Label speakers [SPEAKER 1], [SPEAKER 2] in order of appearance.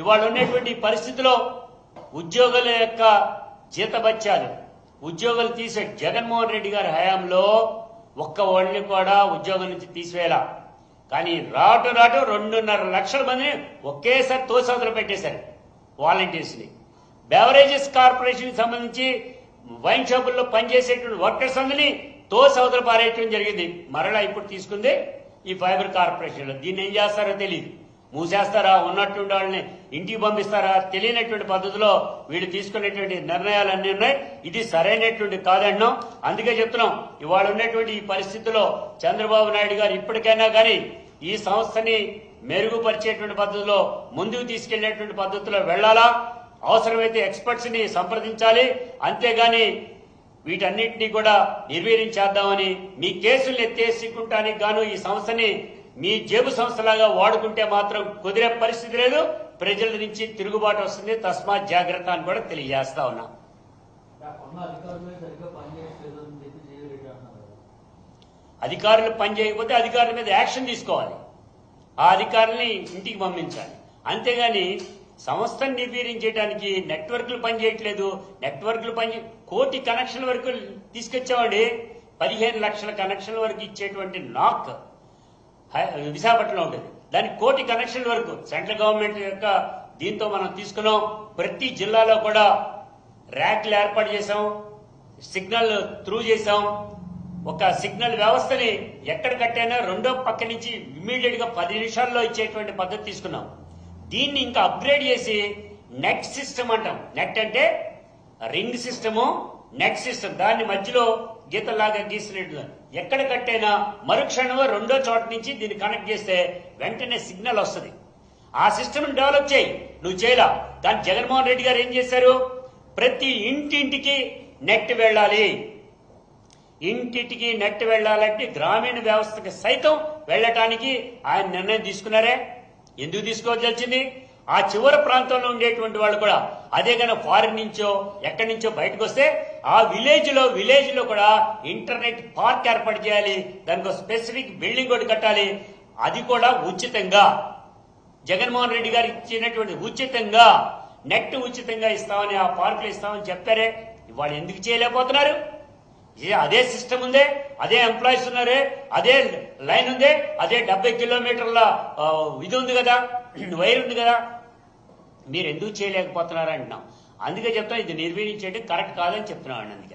[SPEAKER 1] ఇవాళ ఉన్నటువంటి పరిస్థితిలో ఉద్యోగుల యొక్క జీతబత్యాలు ఉద్యోగులు తీసే జగన్మోహన్ రెడ్డి గారి హయాంలో ఒక్క వాళ్ళని కూడా ఉద్యోగం నుంచి తీసివేయాల. కానీ రాటు రాటు రెండున్నర లక్షల మందిని ఒకేసారి తోసవతలు పెట్టేశారు వాలంటీర్స్ని. బెవరేజెస్ కార్పొరేషన్ సంబంధించి వైన్ షాపుల్లో పనిచేసేటువంటి వర్కర్స్ అందరినీ తో అవతల పారేయటం జరిగింది. మరలా ఇప్పుడు తీసుకుంది ఈ ఫైబర్ కార్పొరేషన్లో. దీన్ని ఏం చేస్తారో తెలియదు మూసేస్తారా? ఉన్నటువంటి వాళ్ళని ఇంటికి పంపిస్తారా? తెలియనటువంటి పద్ధతిలో వీళ్ళు తీసుకునేటువంటి నిర్ణయాలు అన్ని ఉన్నాయి. ఇది సరైనటువంటి కాదన్నాం. అందుకే చెప్తున్నాం ఇవాళ ఉన్నటువంటి ఈ పరిస్థితిలో చంద్రబాబు నాయుడు గారు ఇప్పటికైనా కానీ ఈ సంస్థని మెరుగుపరిచేటువంటి పద్ధతిలో ముందుకు తీసుకెళ్ళేటువంటి పద్ధతిలో వెళ్ళాలా అవసరమైతే ఎక్స్పర్ట్స్ని సంప్రదించాలి. అంతేగాని వీటన్నింటినీ కూడా నిర్వీర్యం చేద్దామని మీ కేసులు ఎత్తేసుకుంటానికి గాను ఈ సంస్థని మీ జేబు సంస్థలాగా వాడుకుంటే మాత్రం కుదిరే పరిస్థితి లేదు. ప్రజల నుంచి తిరుగుబాటు వస్తుంది. తస్మాత్ జాగ్రత్త అని కూడా తెలియజేస్తా ఉన్నా.
[SPEAKER 2] అధికారులు
[SPEAKER 1] పనిచేయకపోతే అధికారుల మీద యాక్షన్ తీసుకోవాలి. ఆ అధికారుల్ని ఇంటికి పంపించాలి. అంతేగాని సంస్థను నిర్వీర్యం చేయడానికి నెట్వర్క్లు పనిచేయట్లేదు నెట్వర్క్లు పని కోటి కనెక్షన్ వరకు తీసుకొచ్చామండి పదిహేను లక్షల కనెక్షన్ల వరకు ఇచ్చేటువంటి నాక్. విశాఖపట్నంలో ఉండేది. దానికి కోటి కనెక్షన్ వరకు సెంట్రల్ గవర్నమెంట్ యొక్క దీంతో మనం తీసుకున్నాం. ప్రతి జిల్లాలో కూడా ర్యాక్లు ఏర్పాటు చేసాం సిగ్నల్ త్రూ చేసాం ఒక సిగ్నల్ వ్యవస్థని ఎక్కడ కట్టైనా రెండో పక్క నుంచి ఇమ్మీడియట్గా పది నిమిషాల్లో ఇచ్చేటువంటి పద్ధతి తీసుకున్నాం. దీన్ని ఇంకా అప్గ్రేడ్ చేసి నెట్ సిస్టమ్ అంటాం. నెట్ అంటే రింగ్ సిస్టము నెక్స్ట్ సిస్టమ్ దాన్ని మధ్యలో గీతలాగా గీసినట్టు ఎక్కడ కట్టైనా మరుక్షణం రెండో చోట నుంచి దీన్ని కనెక్ట్ చేస్తే వెంటనే సిగ్నల్ వస్తుంది. ఆ సిస్టమ్ డెవలప్ చేయి. నువ్వు చేయలా కానీ జగన్మోహన్ రెడ్డి గారు ఏం చేశారు? ప్రతి ఇంటింటికి నెట్ వెళ్ళాలి. ఇంటింటికి నెట్ వెళ్ళాలంటే గ్రామీణ వ్యవస్థకి సైతం వెళ్ళటానికి ఆయన నిర్ణయం తీసుకున్నారే. ఎందుకు తీసుకోవాల్సింది ఆ చివరి ప్రాంతంలో ఉండేటువంటి వాళ్ళు కూడా అదే కనుక ఫారిన్ నుంచో ఎక్కడి నుంచో బయటకు వస్తే ఆ విలేజ్లో విలేజ్లో కూడా ఇంటర్నెట్ పార్క్ ఏర్పాటు చేయాలి. దానికి స్పెసిఫిక్ బిల్డింగ్ ఒకటి కట్టాలి. అది కూడా ఉచితంగా. జగన్మోహన్ రెడ్డి గారు ఇచ్చినటువంటి ఉచితంగా నెట్ ఉచితంగా ఇస్తామని ఆ పార్కులు ఇస్తామని చెప్పారే. ఇవాళ ఎందుకు చేయలేకపోతున్నారు? ఏ అదే సిస్టమ్ ఉందే అదే ఎంప్లాయీస్ ఉన్నారే అదే లైన్ ఉందే అదే డెబ్బై కిలోమీటర్ల ఇది ఉంది కదా వైర్ ఉంది కదా మీరు ఎందుకు చేయలేకపోతున్నారు అంటున్నాం అందుకే చెప్తాం ఇది నిర్వీర్యం చేయడం కరెక్ట్ కాదని చెప్తున్నాం అందుకే